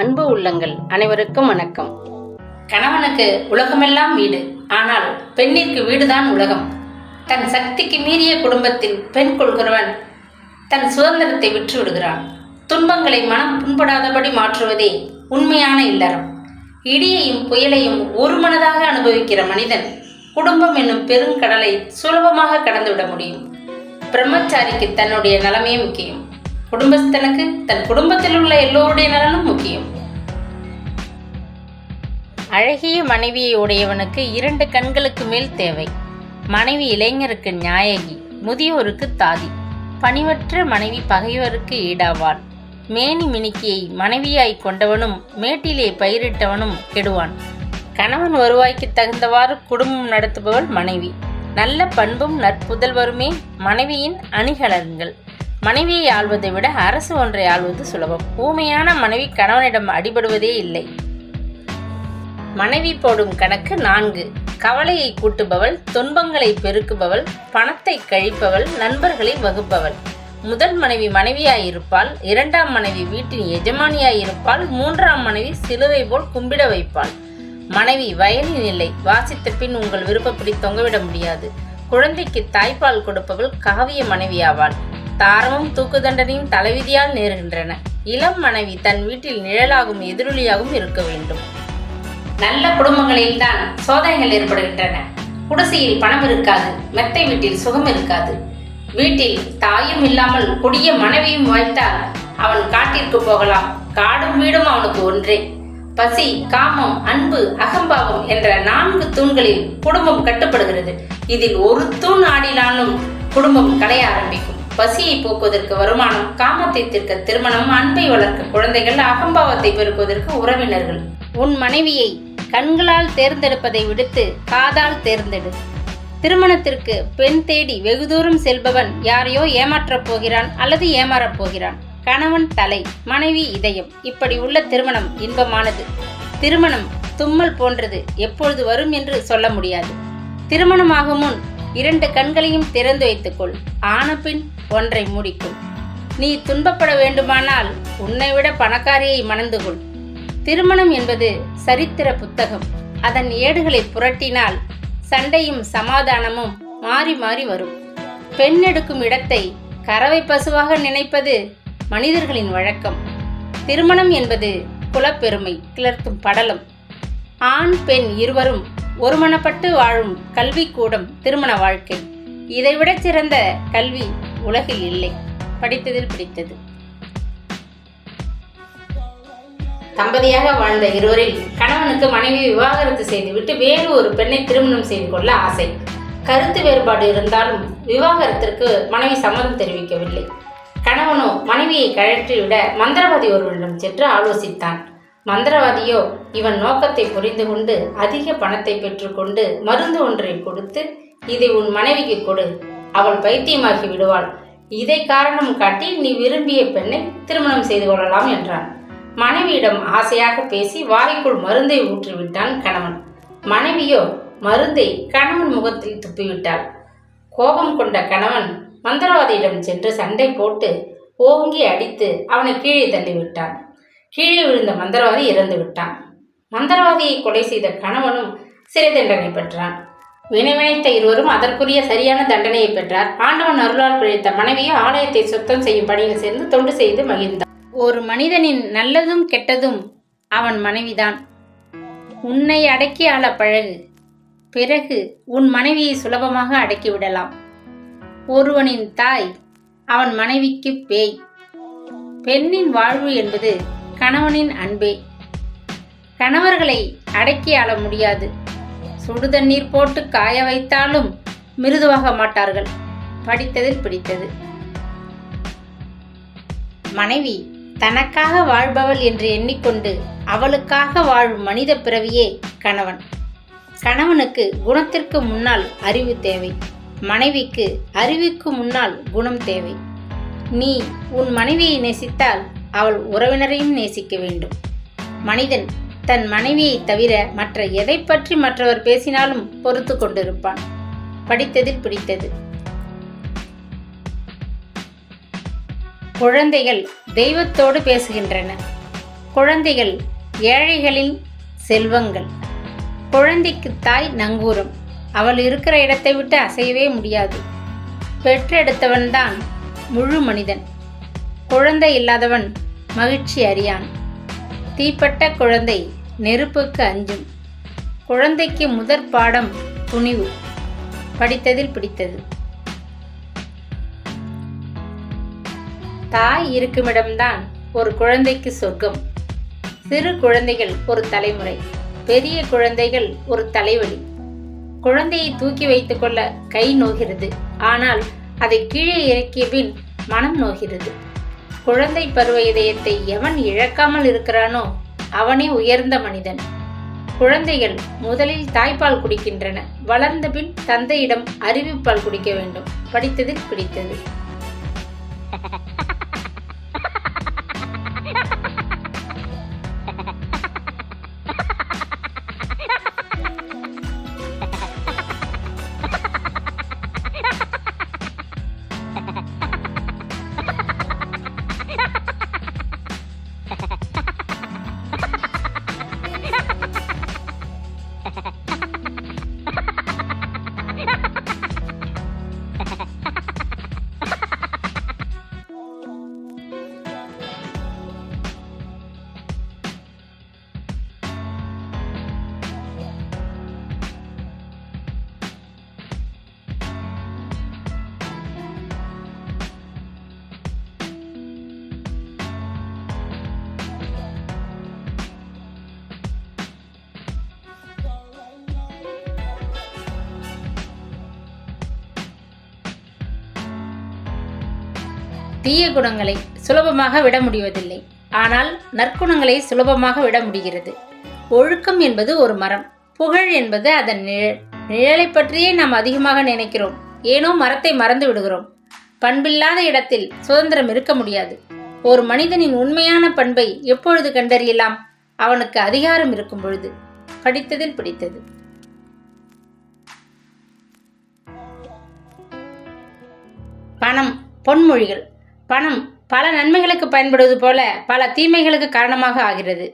அன்பு உள்ளங்கள் அனைவருக்கும் வணக்கம். கணவனுக்கு உலகமெல்லாம் வீடு ஆனால் பெண்ணிற்கு வீடுதான் உலகம். தன் சக்திக்கு மீறிய குடும்பத்தில் பெண் கொள்கிறவன் தன் சுதந்திரத்தை விற்று விடுகிறான் துன்பங்களை மனம் புண்படாதபடி மாற்றுவதே உண்மையான இல்லறம். இடியையும் புயலையும் ஒரு மனதாக அனுபவிக்கிற மனிதன் குடும்பம் என்னும் பெருங்கடலை சுலபமாக கடந்துவிட முடியும். பிரம்மச்சாரிக்கு தன்னுடைய நலமே முக்கியம். குடும்பஸ்தனுக்கு தன் குடும்பத்தில் உள்ள எல்லோருடைய நலனும் முக்கியம். அழகிய மனைவியை உடையவனுக்கு இரண்டு கண்களுக்கு மேல் தேவை. மனைவி இளைஞருக்கு நியாயகி முதியோருக்கு தாதி. பணிவற்ற மனைவி பகைவருக்கு ஈடாவான். மேனி மினுக்கியை மனைவியாய் கொண்டவனும் மேட்டிலே பயிரிட்டவனும் கெடுவான். கணவன் வருவாய்க்கு தகுந்தவாறு குடும்பம் நடத்துபவள் மனைவி. நல்ல பண்பும் நற்புதல்வருமே மனைவியின் அணிகலன்கள். மனைவியை ஆள்வதை விட அரசு ஒன்றை ஆள்வது சுலபம். ஊமையான மனைவி கணவனிடம் அடிபடுவதே இல்லை. மனைவி போடும் கணக்கு நான்கு. கவலையை கூட்டுபவள் துன்பங்களை பெருக்குபவள் பணத்தை கழிப்பவள் நண்பர்களை வகுப்பவள். முதல் மனைவி மனைவியாயிருப்பாள் இரண்டாம் மனைவி வீட்டின் எஜமானியாயிருப்பாள் மூன்றாம் மனைவி சிலுவை போல் கும்பிட வைப்பாள். மனைவி வயலின் இல்லை. வாசித்த பின் உங்கள் விருப்பப்படி தொங்கவிட முடியாது. குழந்தைக்கு தாய்ப்பால் கொடுப்பவள் காவிய மனைவியாவாள். தாரமும் தூக்கு தண்டனையும் தலைவிதியால் நேருகின்றன. இளம் மனைவி தன் வீட்டில் நிழலாகும் எதிரொலியாகவும் இருக்க வேண்டும். நல்ல குடும்பங்களில் தான் சோதனைகள் ஏற்படுகின்றன. குடிசையில் பணம் இருக்காது மெத்தை வீட்டில் சுகம் இருக்காது. வீட்டில் தாயும் இல்லாமல் கொடிய மனைவியும் வாய்த்தால் அவன் காட்டிற்கு போகலாம். காடும் வீடும் அவனுக்கு ஒன்றே. பசி காமம் அன்பு அகம்பாவம் என்ற நான்கு தூண்களில் குடும்பம் கட்டுப்படுகிறது. இதில் ஒரு தூண் ஆடினாலும் குடும்பம் கலைய ஆரம்பிக்கும். பசியை போக்குவதற்கு வருமானம் காமத்தை தீர்க்க திருமணம் அன்பை வளர்க்க குழந்தைகள் அகம்பாவத்தை பெருக்குவதற்கு உறவினர்கள். உன் மனைவியை கண்களால் தேர்ந்தெடுப்பதை விடுத்து காதால் தேர்ந்தெடு. திருமணத்திற்கு பெண் தேடி வெகு தூரம் செல்பவன் யாரையோ ஏமாற்றப் போகிறான் அல்லது ஏமாறப் போகிறான். கணவன் தலை மனைவி இதயம். இப்படி உள்ள திருமணம் இன்பமானது. திருமணம் தும்மல் போன்றது எப்பொழுது வரும் என்று சொல்ல முடியாது. திருமணமாகும் முன் இரண்டு கண்களையும் திறந்து வைத்துக்கொள். ஆனபின் ஒன்றை மூடிக்கொள். நீ துன்பப்பட வேண்டுமானால் உன்னை விட பணக்காரியை மணந்து கொள். திருமணம் என்பது சரித்திர புத்தகம். அதன் ஏடுகளை புரட்டினால் சண்டையும் சமாதானமும் மாறி மாறி வரும். பெண் எடுக்கும் இடத்தை கறவை பசுவாக நினைப்பது மனிதர்களின் வழக்கம். திருமணம் என்பது குலப்பெருமை கிளர்த்தும் படலம். ஆண் பெண் இருவரும் ஒருமனப்பட்டு வாழும் கல்வி கூடம் திருமண வாழ்க்கை. இதைவிட சிறந்த கல்வி உலகில் இல்லை. படித்ததில் பிடித்தது. தம்பதியாக வாழ்ந்த இருவரில் கணவனுக்கு மனைவி விவாகரத்து செய்துவிட்டு வேறு ஒரு பெண்ணை திருமணம் செய்து கொள்ள ஆசை. கருத்து வேறுபாடு இருந்தாலும் விவாகரத்திற்கு மனைவி சம்மதம் தெரிவிக்கவில்லை. கணவனோ மனைவியை கழற்றிவிட மந்திரவாதி ஒருவரிடம் சென்று ஆலோசித்தான். மந்திரவாதியோ இவன் நோக்கத்தை புரிந்து கொண்டு அதிக பணத்தை பெற்றுக்கொண்டு மருந்து ஒன்றை கொடுத்து இதை உன் மனைவிக்கு கொடு. அவள் பைத்தியமாகி விடுவாள். இதை காரணம் காட்டி நீ விரும்பிய பெண்ணை திருமணம் செய்து கொள்ளலாம் என்றான். மனைவியிடம் ஆசையாக பேசி வாய்க்குள் மருந்தை ஊற்றிவிட்டான் கணவன். மனைவியோ மருந்தை கணவன் முகத்தில் துப்பிவிட்டாள். கோபம் கொண்ட கணவன் மந்திரவாதியிடம் சென்று சண்டை போட்டு ஓங்கி அடித்து அவனை கீழே தள்ளிவிட்டான். கீழே விழுந்த மந்திரவாதி இறந்து விட்டான். மந்திரவாதியை கொலை செய்த கணவனும் சிறை தண்டனை பெற்றான். வினைவினைத்த இருவரும் அதற்குரிய சரியான தண்டனையை பெற்றார். ஆண்டவன் அருளால் பிழைத்த மனைவியை ஆலயத்தை சுத்தம் செய்யும் பணியில் சேர்ந்து தொண்டு செய்து மகிழ்ந்தார் ஒரு மனிதனின் நல்லதும் கெட்டதும் அவன் மனைவிதான். உன்னை அடக்கி ஆள பழகு. பிறகு உன் மனைவியை சுலபமாக அடக்கிவிடலாம் ஒருவனின் தாய் அவன் மனைவிக்கு பேய். பெண்ணின் வாழ்வு என்பது கணவனின் அன்பே. கணவர்களை அடக்கி ஆள முடியாது. சுடுதண்ணீர் போட்டு காய வைத்தாலும் மிருதுவாக மாட்டார்கள். படித்ததில் பிடித்தது. மனைவி தனக்காக வாழ்பவள் என்று எண்ணிக்கொண்டு அவளுக்காக வாழும் மனித பிறவியே கணவன். கணவனுக்கு குணத்திற்கு முன்னால் அறிவு தேவை. மனைவிக்கு அறிவுக்கு முன்னால் குணம் தேவை. நீ உன் மனைவியை நேசித்தால் அவள் உறவினரையும் நேசிக்க வேண்டும். மனிதன் தன் மனைவியை தவிர மற்ற எதை பற்றி மற்றவர் பேசினாலும் பொறுத்து கொண்டிருப்பான். படித்ததில் பிடித்தது. குழந்தைகள் தெய்வத்தோடு பேசுகின்றன. குழந்தைகள் ஏழைகளின் செல்வங்கள். குழந்தைக்கு தாய் நங்கூரம். அவள் இருக்கிற இடத்தை விட்டு அசையவே முடியாது. பெற்றெடுத்தவன்தான் முழு மனிதன். குழந்தை இல்லாதவன் மகிழ்ச்சி அறியான். தீப்பட்ட குழந்தை நெருப்புக்கு அஞ்சும். குழந்தைக்கு முதற் பாடம் துணிவு. படித்ததில் பிடித்தது. தாய் இருக்குமிடம்தான் ஒரு குழந்தைக்கு சொர்க்கம். சிறு குழந்தைகள் ஒரு தலைமுறை. பெரிய குழந்தைகள் ஒரு தலைவலி. குழந்தையை தூக்கி வைத்துக்கொள்ள கை நோகிறது. ஆனால் அதை கீழே இறக்கிய பின் மனம் நோகிறது. குழந்தை பருவ இதயத்தை எவன் இழக்காமல் இருக்கிறானோ அவனே உயர்ந்த மனிதன். குழந்தைகள் முதலில் தாய்ப்பால் குடிக்கின்றன. வளர்ந்த பின் தந்தையிடம் அறிவிப்பால் குடிக்க வேண்டும். படித்ததில் பிடித்தது. தீய குணங்களை சுலபமாக விட முடிவதில்லை. ஆனால் நற்குணங்களை சுலபமாக விட முடிகிறது. ஒழுக்கம் என்பது ஒரு மரம். புகழ் என்பது அதன் நிழல். நிழலை பற்றியே நாம் அதிகமாக நினைக்கிறோம். ஏனோ மரத்தை மறந்து விடுகிறோம். பண்பில்லாத இடத்தில் சுதந்திரம் இருக்க முடியாது. ஒரு மனிதனின் உண்மையான பண்பை எப்பொழுது கண்டறியலாம்? அவனுக்கு அதிகாரம் இருக்கும் பொழுது. படித்ததில் பிடித்தது. பணம் பொன்மொழிகள். பணம் பல நன்மைகளுக்கு பயன்படுவது போல பல தீமைகளுக்கு காரணமாக ஆகிறது.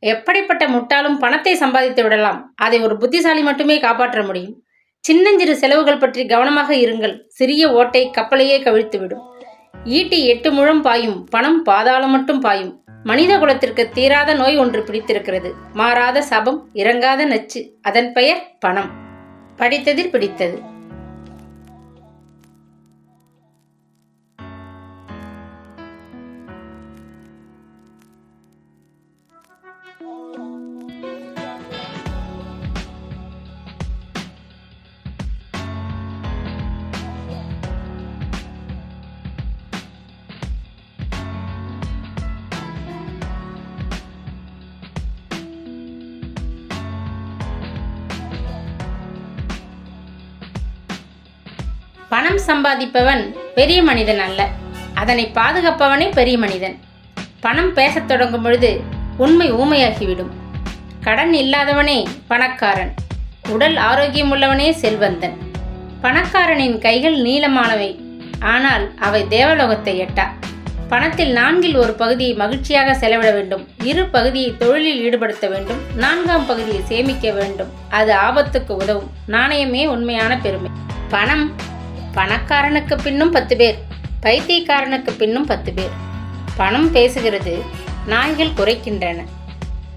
எப்படிப்பட்ட முட்டாலும் பணத்தை சம்பாதித்து விடலாம். அதை ஒரு புத்திசாலி மட்டுமே காப்பாற்ற முடியும். சின்னஞ்சிறு செலவுகள் பற்றி கவனமாக இருங்கள். சிறிய ஓட்டை கப்பலையே கவிழ்த்துவிடும். ஈட்டி எட்டு முழம் பாயும் பணம் பாதாளம் மட்டும் பாயும். மனித குலத்திற்கு தீராத நோய் ஒன்று பிடித்திருக்கிறது. மாறாத சபம் இறங்காத நச்சு. அதன் பெயர் பணம். படித்ததில் பிடித்தது. பணம் சம்பாதிப்பவன் பெரிய மனிதன் அல்ல. அதனை பாதுகாப்பவனே பெரிய மனிதன். பணம் பேசத் தொடங்கும் பொழுது உண்மை ஊமையாகிவிடும். கடன் இல்லாதவனே பணக்காரன். உடல் ஆரோக்கியம் உள்ளவனே செல்வந்தன். பணக்காரனின் கைகள் நீளமானவை. ஆனால் அவை தேவலோகத்தை எட்டா. பணத்தில் நான்கில் ஒரு பகுதியை மகிழ்ச்சியாக செலவிட வேண்டும். இரு பகுதியை தொழிலில் ஈடுபடுத்த வேண்டும். நான்காம் பகுதியை சேமிக்க வேண்டும். அது ஆபத்துக்கு உதவும். நாணயமே உண்மையான பெருமை. பணம் பணக்காரனுக்கு பின்னும் பத்து பேர் பைத்தியக்காரனுக்கு பின்னும் பத்து பேர். பணம் பேசுகிறது நாய்கள் குறைக்கின்றன.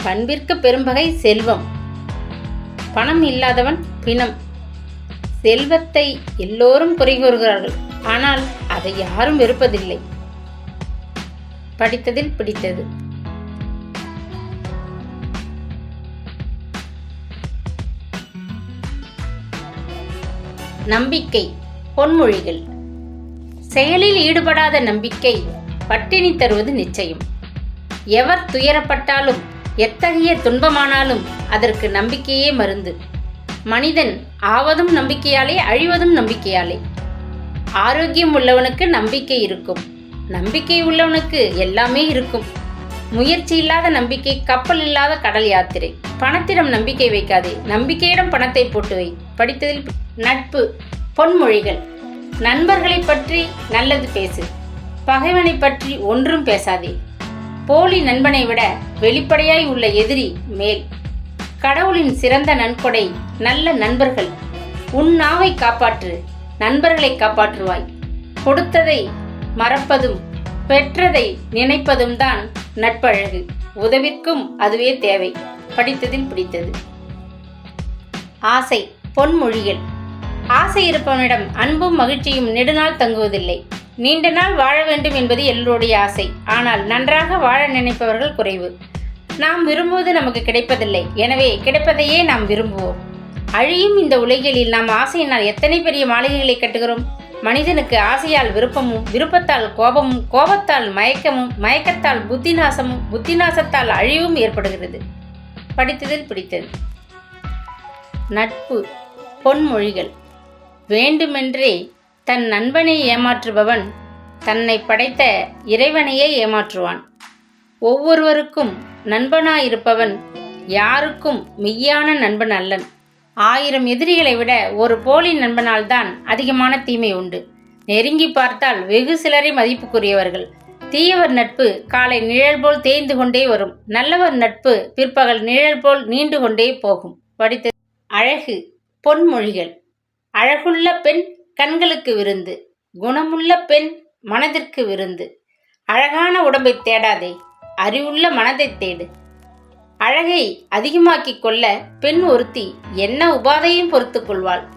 பண்பிற்கு பெரும்பகை செல்வம். பணம் இல்லாதவன் பிணம். செல்வத்தை எல்லோரும் குறை கூறுகிறார்கள் ஆனால் அதை யாரும் வெறுப்பதில்லை. படித்ததில் பிடித்தது. நம்பிக்கை. பொன்மொழிகள். செயலில் ஈடுபடாத நம்பிக்கை பட்டினி தருவது நிச்சயம். எவர் துயரப்பட்டாலும் எத்தகைய துன்பமானாலும் அதற்கு நம்பிக்கையே மருந்து. மனிதன் ஆவதும் நம்பிக்கையாலே அழிவதும் நம்பிக்கையாலே. ஆரோக்கியம் உள்ளவனுக்கு நம்பிக்கை இருக்கும். நம்பிக்கை உள்ளவனுக்கு எல்லாமே இருக்கும். முயற்சி இல்லாத நம்பிக்கை கப்பல் இல்லாத கடல் யாத்திரை. பணத்திடம் நம்பிக்கை வைக்காதே. நம்பிக்கையிடம் பணத்தை போட்டு வை. படித்ததில் நட்பு. பொன்மொழிகள். நண்பர்களை பற்றி நல்லது பேசு. பகைவனை பற்றி ஒன்றும் பேசாதே. போலி நண்பனை விட வெளிப்படையாய் உள்ள எதிரி மேல். கடவுளின் சிறந்த நன்கொடை நல்ல நண்பர்கள். உன் நாவை காப்பாற்று நண்பர்களை காப்பாற்றுவாய். கொடுத்ததை மறப்பதும் பெற்றதை நினைப்பதும் தான் நட்பழகு. உதவிற்கும் அதுவே தேவை. படித்ததில் பிடித்தது. ஆசை பொன்மொழிகள். ஆசை இருப்பவனிடம் அன்பும் மகிழ்ச்சியும் நெடுநாள் தங்குவதில்லை. நீண்ட நாள் வாழ வேண்டும் என்பது எல்லோருடைய ஆசை. ஆனால் நன்றாக வாழ நினைப்பவர்கள் குறைவு. நாம் விரும்புவது நமக்கு கிடைப்பதில்லை. எனவே கிடைப்பதையே நாம் விரும்புவோம். அழியும் இந்த உலகில் நாம் ஆசையினால் எத்தனை பெரிய மாளிகைகளை கட்டுகிறோம்? மனிதனுக்கு ஆசையால் விருப்பமும் விருப்பத்தால் கோபமும் கோபத்தால் மயக்கமும் மயக்கத்தால் புத்திநாசமும் புத்திநாசத்தால் அழிவும் ஏற்படுகிறது. படித்ததில் பிடித்தது. நட்பு பொன்மொழிகள். வேண்டுமென்றே தன் நண்பனை ஏமாற்றுபவன் தன்னை படைத்த இறைவனையே ஏமாற்றுவான். ஒவ்வொருவருக்கும் நண்பனாயிருப்பவன் யாருக்கும் மெய்யான நண்பன் அல்லன். ஆயிரம் எதிரிகளை விட ஒரு போலி நண்பனால்தான் அதிகமான தீமை உண்டு. நெருங்கி பார்த்தால் வெகு சிலரை மதிப்புக்குரியவர்கள். தீயவர் நட்பு காலை நிழல் போல் தேய்ந்து கொண்டே வரும். நல்லவர் நட்பு பிற்பகல் நிழல் போல் நீண்டு கொண்டே போகும். படித்த அழகு பொன்மொழிகள். அழகுள்ள பெண் கண்களுக்கு விருந்து குணமுள்ள பெண் மனதிற்கு விருந்து. அழகான உடம்பை தேடாதே அறிவுள்ள மனதை தேடு. அழகை அதிகமாக்கிக் கொள்ள பெண் ஒருத்தி என்ன உபாதையும் பொறுத்துக் கொள்வாள்.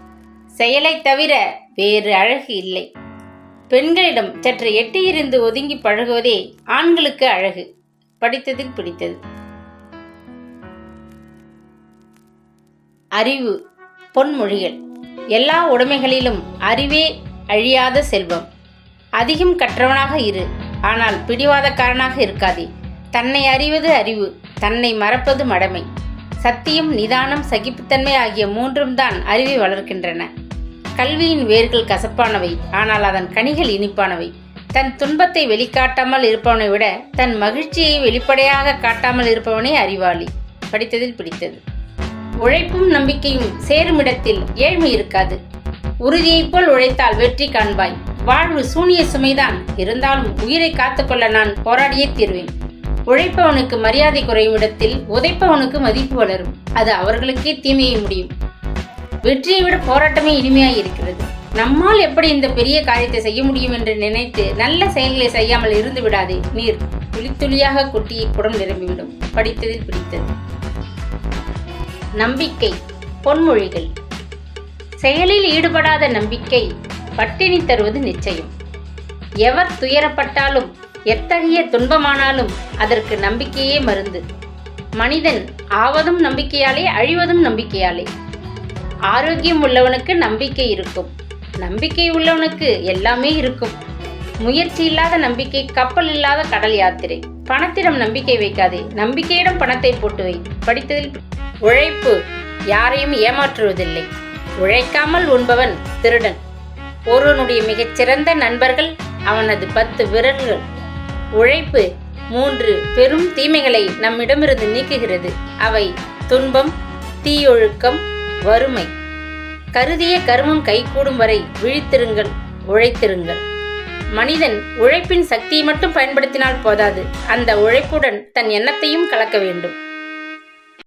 செயலைத் தவிர வேறு அழகு இல்லை. பெண்களிடம் சற்று எட்டியிருந்து ஒதுங்கி பழகுவதே ஆண்களுக்கு அழகு. படித்ததில் பிடித்தது. அறிவு பொன்மொழிகள். எல்லா உடைமைகளிலும் அறிவே அழியாத செல்வம். அதிகம் கற்றவனாக இரு ஆனால் பிடிவாதக்காரனாக இருக்காதே. தன்னை அறிவது அறிவு தன்னை மறப்பது மடமை. சத்தியம் நிதானம் சகிப்புத்தன்மை ஆகிய மூன்றும் தான் அறிவை வளர்க்கின்றன. கல்வியின் வேர்கள் கசப்பானவை ஆனால் அதன் கனிகள் இனிப்பானவை. தன் துன்பத்தை வெளிக்காட்டாமல் இருப்பவனை விட தன் மகிழ்ச்சியை வெளிப்படையாக காட்டாமல் இருப்பவனே அறிவாளி. படித்ததில் பிடித்தது. உழைப்பும் நம்பிக்கையும் சேருமிடத்தில் ஏழ்மை இருக்காது. உறுதியைப் போல் உழைத்தால் வெற்றி காண்பாய். வாழ்வு சூனிய சுமைதான். இருந்தாலும் உயிரை காத்துக்கொள்ள நான் போராடியே தீர்வேன். உழைப்பவனுக்கு மரியாதை குறையும் இடத்தில் உதைப்பவனுக்கு மதிப்பு வளரும். அது அவர்களுக்கே தீமையை முடியும். வெற்றியை விட போராட்டமே இனிமையாய் இருக்கிறது. நம்மால் எப்படி இந்த பெரிய காரியத்தை செய்ய முடியும் என்று நினைத்து நல்ல செயல்களை செய்யாமல் இருந்து விடாதே. நீர் துளி துளியாக குடம் நிரம்பிவிடும். படித்ததில் பிடித்தது. நம்பிக்கை பொன்மொழிகள். செயலில் ஈடுபடாத நம்பிக்கை பட்டினி தருவது நிச்சயம். எவர் துயரப்பட்டாலும் எத்தகைய துன்பமானாலும் அதற்கு நம்பிக்கையே மருந்து. மனிதன் ஆவதும் நம்பிக்கையாலே அழிவதும் நம்பிக்கையாலே. ஆரோக்கியம் உள்ளவனுக்கு நம்பிக்கை இருக்கும். நம்பிக்கை உள்ளவனுக்கு எல்லாமே இருக்கும். முயற்சி இல்லாத நம்பிக்கை கப்பல் இல்லாத கடல் யாத்திரை. பணத்திடம் நம்பிக்கை வைக்காதே. நம்பிக்கையிடம் பணத்தை போட்டு வை. படித்ததில் உழைப்பு யாரையும் ஏமாற்றுவதில்லை. உழைக்காமல் உண்பவன் திருடன். ஒருவனுடைய மிகச்சிறந்த நண்பர்கள் அவனது பத்து விரல்கள். உழைப்பு மூன்று பெரும் தீமைகளை நம்மிடமிருந்து நீக்குகிறது. அவை துன்பம் தீயொழுக்கம் வறுமை. கருதிய கருமம் கைகூடும் வரை விழித்திருங்கள் உழைத்திருங்கள். மனிதன் உழைப்பின் சக்தியை மட்டும் பயன்படுத்தினால் போதாது. அந்த உழைப்புடன் தன் எண்ணத்தையும் கலக்க வேண்டும்.